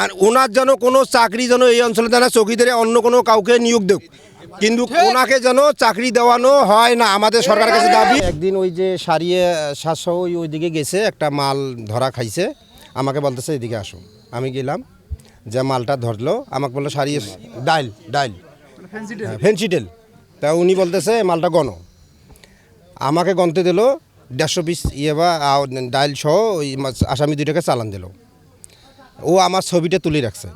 আর ওনার যেন কোনো চাকরি যেন এই অঞ্চলে যেন চৌকিদারে অন্য কোনো কাউকে নিয়োগ দেব কিন্তু ওনাকে যেন চাকরি দেওয়ানো হয় না আমাদের সরকারের কাছে দাবি। একদিন ওই যে সারিয়ে সাতশো ওই ওইদিকে গেছে একটা মাল ধরা খাইছে। আমাকে বলতেছে এদিকে আসো। আমি গেলাম যে মালটা ধরলো আমাকে বলল সারিয়ে ডাইল ডাইল। ফেন্সিটেল তা উনি বলতেছে মালটা গণ। আমাকে গনতে দিল দেড়শো পিস ইয়ে বা ডাইল সহ ওই আসামি দুইটাকে চালান দিল। ও আমার ছবিটা তুলে রাখছে।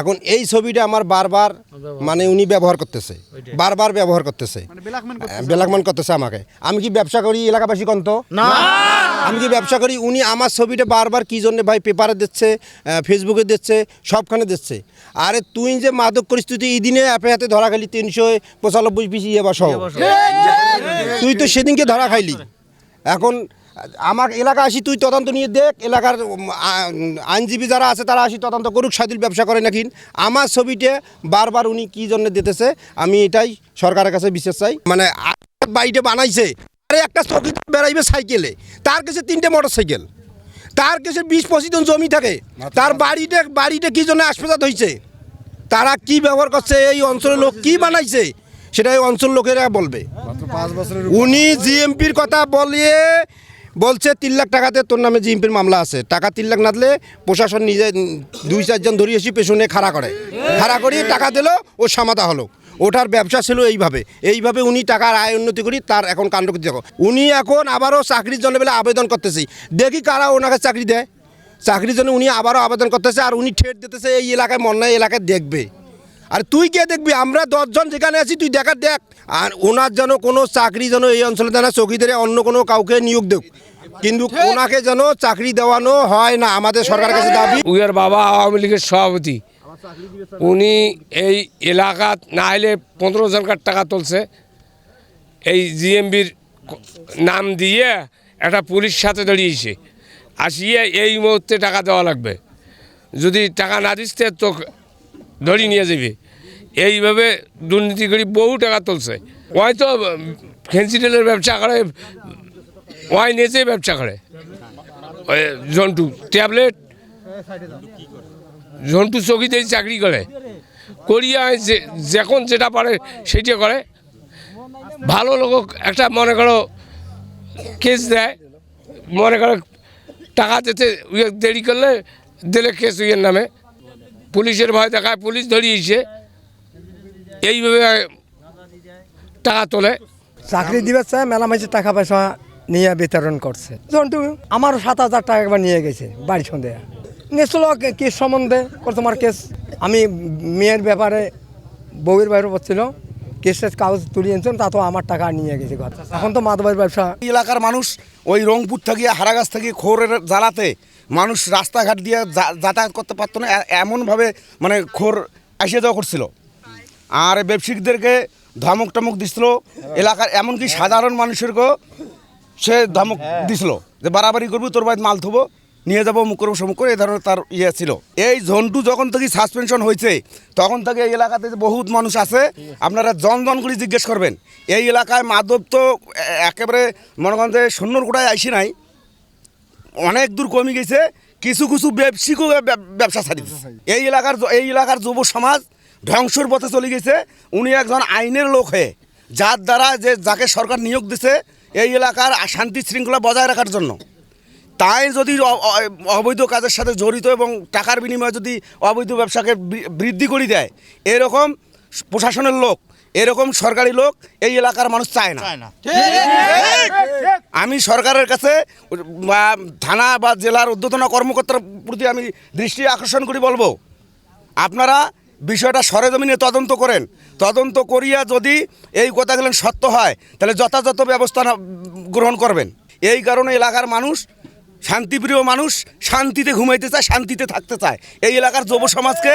এখন এই ছবিটা আমার বারবার মানে উনি ব্যবহার করতেছে। বারবার ব্যবহার করতেছে। বেলাকমান করতেছে। আমাকে। আমি কি ব্যবসা করি এলাকাবাসী কন্ত? না। আমি কি ব্যবসা করি? উনি আমার ছবিটা বারবার কি জন্য ভাই পেপারে দিচ্ছে ফেসবুকে দিচ্ছে সবখানে দিচ্ছে। আরে তুই যে মাদক করিস তুই তো এই দিনে অ্যাপে হাতে ধরা খাইলি তিনশো পঁচানব্বই পিস ইয়ে বা সহ। তুই তো সেদিনকে ধরা খাইলি। এখন আমার এলাকা আসি তুই তদন্ত নিয়ে দেখ এলাকার আইনজীবী যারা আছে তারা আসি তদন্ত করুক সাদিল ব্যবসা করে নাকি। আমার ছবিতে বারবার উনি কি জন্য দিতেছে আমি এটাই সরকারের কাছে বিশেষ চাই। মানে বাড়িতে বানাইছে আরে একটা চকি বেড়াইবে সাইকেলে তার কাছে তিনটে মোটর সাইকেল তার কাছে বিশ পঁচিশ জন জমি থাকে তার বাড়িতে বাড়িতে কি জন্য আসপাতাল হয়েছে তারা কি ব্যবহার করছে এই অঞ্চলের লোক কি বানাইছে সেটা এই অঞ্চল লোকেরা বলবে। উনি জিএমপির কথা বলিয়ে বলছে, তিন লাখ টাকাতে তোর নামে জিএমপির মামলা আছে। টাকা তিন লাখ না দিলে প্রশাসন নিজে দুই চারজন ধরিয়ে এসে পেছনে খাড়া করে। খাড়া করিয়ে টাকা দিল, ও সামাতা হলো। ওটার ব্যবসা ছিল এইভাবে। এইভাবে উনি টাকার আয় উন্নতি করি, তার এখন কাণ্ড দেখো। উনি এখন আবারও চাকরির জন্য বলে আবেদন করতেছি। দেখি কারা ওনাকে চাকরি দেয়। চাকরির জন্য উনি আবারও আবেদন করতেছে, আর উনি ঠেট দিতেছে এই এলাকায় মন্যায় এলাকায় দেখবে। আর তুই কে দেখবি আমরা দশজন যেখানে আছি তুই দেখার দেখ। আর ওনার যেন কোনো চাকরি যেন এই অঞ্চলে যেন চৌকিদারে অন্য কোনো কাউকে নিয়োগ দেব কিন্তু ওনাকে যেন চাকরি দেওয়ানো হয় না আমাদের সরকারের কাছে দাবি। উইয়ার বাবা আওয়ামী লীগের সভাপতি। উনি এই এলাকা না হলে পনেরো হাজার টাকা তুলছে। এই জিএমবির নাম দিয়ে একটা পুলিশ সাথে দাঁড়িয়েছে। আসিয়ে এই মুহূর্তে টাকা দেওয়া লাগবে। যদি টাকা না দিস তো ধরি নিয়ে যাবে। এইভাবে দুর্নীতি করে বহু টাকা তুলছে। ওই তো ফেন্সিটেলের ব্যবসা করে ওয়াই নিয়েছে ব্যবসা করে। জন্টু ট্যাবলেট ঝন্টু চকিতেই চাকরি করে। করিয়া যে, যখন যেটা পারে সেটা করে। ভালো লোক একটা মনে করো কেস দেয়, মনে করো টাকা দিতে উইয়ে দেরি করলে দিলে কেস উইয়ের নামে। পুলিশের ভয় দেখায় পুলিশ ধরিয়েছে। এইভাবে টাকা তোলে। চাকরি দিবে চায় মেলা মাঝে টাকা পয়সা নিয়ে বিতরণ করছে। জন্টু আমারও সাত হাজার টাকা একবার নিয়ে গেছে বাড়ি সন্ধে। নিয়েছিল কেস সম্বন্ধে কর তোমার কেস। আমি মেয়ের ব্যাপারে বউয়ের বাইরে পড়ছিল কেসের কাগজ তুলে এনেছেন তা তো আমার টাকা নিয়ে গেছে ঘর। এখন তো মাদবের ব্যবসা। এলাকার মানুষ ওই রংপুর থেকে হারাগাছ থেকে খোরের জ্বালাতে মানুষ রাস্তাঘাট দিয়ে যাতায়াত করতে পারতো না। এমনভাবে মানে খোর আসিয়ে যাওয়া করছিল। আর ব্যবসায়িকদেরকে ধমক টমক দিছিল। এলাকার এমনকি সাধারণ মানুষেরকেও সে ধমক দিছিল যে, বাড়াবাড়ি করব, তোর বাড়িতে মাল থবো, নিয়ে যাব সমুখ করে এই ধরনের তার ইয়ে ছিল। এই ঝন্টু যখন থেকে সাসপেনশন হয়েছে, তখন থেকে এই এলাকাতে বহুত মানুষ আছে, আপনারা জন জন করে জিজ্ঞেস করবেন। এই এলাকায় মাদব তো একেবারে মনে করেন যে শূন্যর গোড়ায় আইসি নাই। অনেক দূর কমে গেছে কিছু কিছু ব্যবসায়িকও ব্যবসা ছাড়ি দিচ্ছে এই এলাকার এই এলাকার যুব সমাজ ধ্বংসর পথে চলে গেছে। উনি একজন আইনের লোক হয়ে যার দ্বারা যে যাকে সরকার নিয়োগ দিছে এই এলাকার শান্তি শৃঙ্খলা বজায় রাখার জন্য। তাই যদি অবৈধ কাজের সাথে জড়িত এবং টাকার বিনিময়ে যদি অবৈধ ব্যবসাকে বৃদ্ধি করে দেয় এরকম প্রশাসনের লোক এরকম সরকারি লোক এই এলাকার মানুষ চায় না। আমি সরকারের কাছে বা থানা বা জেলার ঊর্ধ্বতন কর্মকর্তার প্রতি আমি দৃষ্টি আকর্ষণ করি বলব। আপনারা বিষয়টা সরেজমিনে তদন্ত করেন। তদন্ত করিয়া যদি এই কথাগুলো সত্য হয় তাহলে যথাযথ ব্যবস্থা গ্রহণ করবেন। এই কারণে এলাকার মানুষ শান্তিপ্রিয় মানুষ শান্তিতে ঘুমাইতে চায় শান্তিতে থাকতে চায়। এই এলাকার যুব সমাজকে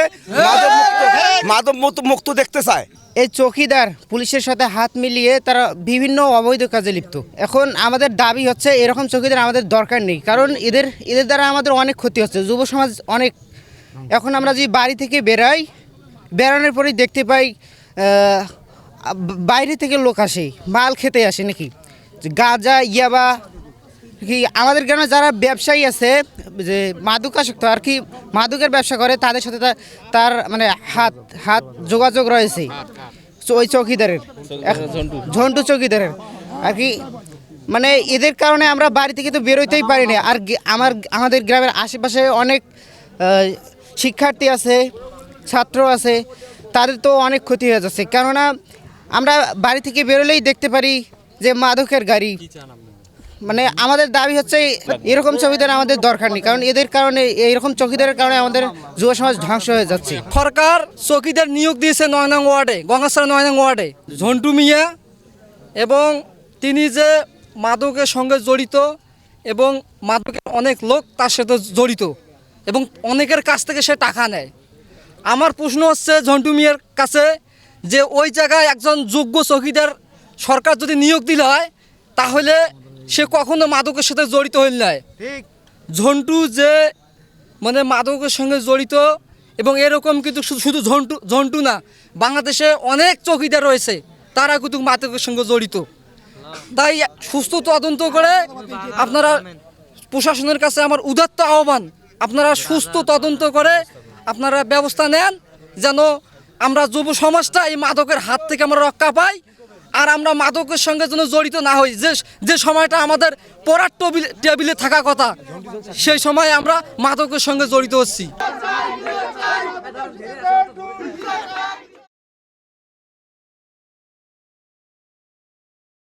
মুক্ত- মুক্ত দেখতে চায়। এই চৌকিদার পুলিশের সাথে হাত মিলিয়ে তারা বিভিন্ন অবৈধ কাজে লিপ্ত। এখন আমাদের দাবি হচ্ছে এরকম চৌকিদার আমাদের দরকার নেই। কারণ এদের এদের দ্বারা আমাদের অনেক ক্ষতি হচ্ছে। যুব সমাজ অনেক এখন আমরা যদি বাড়ি থেকে বেরাই, বেরানোর পরেই দেখতে পাই বাইরে থেকে লোক আসে, মাল খেতে আসে নাকি? গাঁজা, ইয়াবা কি আমাদের গ্রামে যারা ব্যবসায়ী আছে যে মাদকাসক্ত আর কি মাদকের ব্যবসা করে তাদের সাথে তার মানে হাত হাত যোগাযোগ রয়েছে। চো- ওই চৌকিদারের। এক- ঝন্টু। চৌকিদারের। আর কি মানে এদের কারণে আমরা বাড়ি থেকে তো বেরোতেই পারি না। আর আমার আমাদের গ্রামের আশেপাশে অনেক শিক্ষার্থী আছে ছাত্র আছে তাদের তো অনেক ক্ষতি হয়ে যাচ্ছে। কেননা আমরা বাড়ি থেকে বেরোলেই দেখতে পারি যে মাদকের গাড়ি। মানে আমাদের দাবি হচ্ছে এরকম চৌকিদার আমাদের দরকার নেই, কারণ এদের কারণে, এইরকম চৌকিদারের কারণে আমাদের যুব সমাজ ধ্বংস হয়ে যাচ্ছে। সরকার চৌকিদার নিয়োগ দিয়েছে নয় নং ওয়ার্ডে গঙ্গাসার নয় নং ওয়ার্ডে। ঝন্টু মিয়া এবং তিনি যে মাদকের সঙ্গে জড়িত এবং মাদকের অনেক লোক তার সাথে জড়িত এবং অনেকের কাছ থেকে সে টাকা নেয়। আমার প্রশ্ন হচ্ছে ঝন্টু মিয়ার কাছে যে ওই জায়গায় একজন যোগ্য চৌকিদার সরকার যদি নিয়োগ দিলে হয়, তাহলে সে কখনো মাদকের সাথে জড়িত হইল নয় ঝন্টু যে মানে মাদকের সঙ্গে জড়িত এবং এরকম কিন্তু শুধু শুধু ঝন্টু ঝন্টু না বাংলাদেশে অনেক চৌকিদার রয়েছে তারা কিন্তু মাদকের সঙ্গে জড়িত। তাই সুস্থ তদন্ত করে আপনারা প্রশাসনের কাছে আমার উদাত্ত আহ্বান আপনারা সুস্থ তদন্ত করে আপনারা ব্যবস্থা নেন যেন আমরা যুব সমাজটা এই মাদকের হাত থেকে আমরা রক্ষা পাই। আর আমরা মাদকের সঙ্গে যেন জড়িত না হই। যে যে সময়টা আমাদের পড়ার টেবিলে থাকা কথা, সেই সময় আমরা মাদকের সঙ্গে জড়িত হচ্ছি।